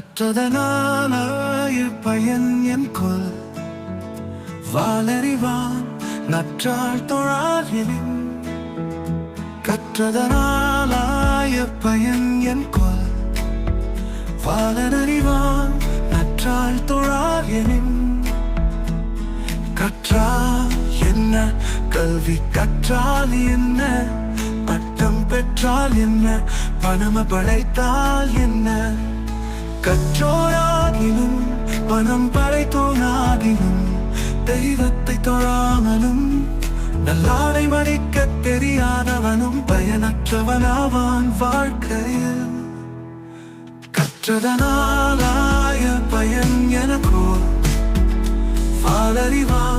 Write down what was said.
கற்றதனாலாய பயன் என் கொல். வாலறிவான் நற்றாள் தொழாலின் கற்றதனாலாய பயன் என் கொல். வாலறிவான் நற்றாள் தொழாலின் கற்றா என்ன? கல்வி கற்றால் என்ன? பட்டம் பெற்றால் என்ன? பணம படைத்தால் என்ன? கற்றோராகினும் பணம் படைத்தோனாகினும் தெய்வத்தை தொழாமலும் நல்லாடை மடிக்க தெரியாதவனும் பயனற்றவனாவான் வாழ்க்கையில். கற்றதனாலாய பயன் எனக்கோ பாலறிவான்